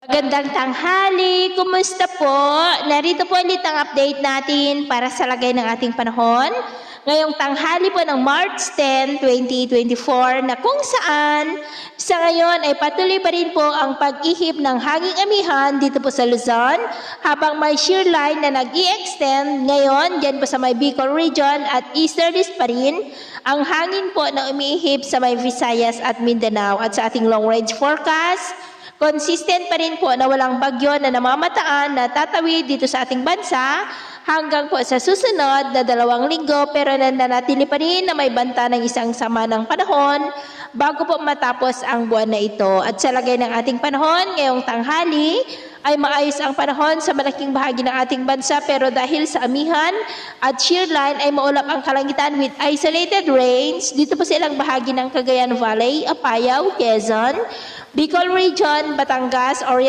Magandang tanghali, kumusta po? Narito po ulit ang update natin para sa lagay ng ating panahon. Ngayong tanghali po ng March 10, 2024 na kung saan sa ngayon ay patuloy pa rin po ang pag-ihip ng hanging amihan dito po sa Luzon habang may shear line na nag extend ngayon dyan po sa may Bicol region at easterlies pa rin. Ang hangin po na umiihip sa may Visayas at Mindanao at sa ating long range forecast Consistent pa rin po na walang bagyo na namamataan na tatawid dito sa ating bansa hanggang po sa susunod na dalawang linggo pero nananatili pa rin na may banta ng isang sama ng panahon bago po matapos ang buwan na ito. At sa lagay ng ating panahon ngayong tanghali ay maayos ang panahon sa malaking bahagi ng ating bansa pero dahil sa amihan at shear line ay maulap ang kalangitan with isolated rains dito po sa ilang bahagi ng Cagayan Valley, Apayao, Quezon, Bicol Region, Batangas, Oriental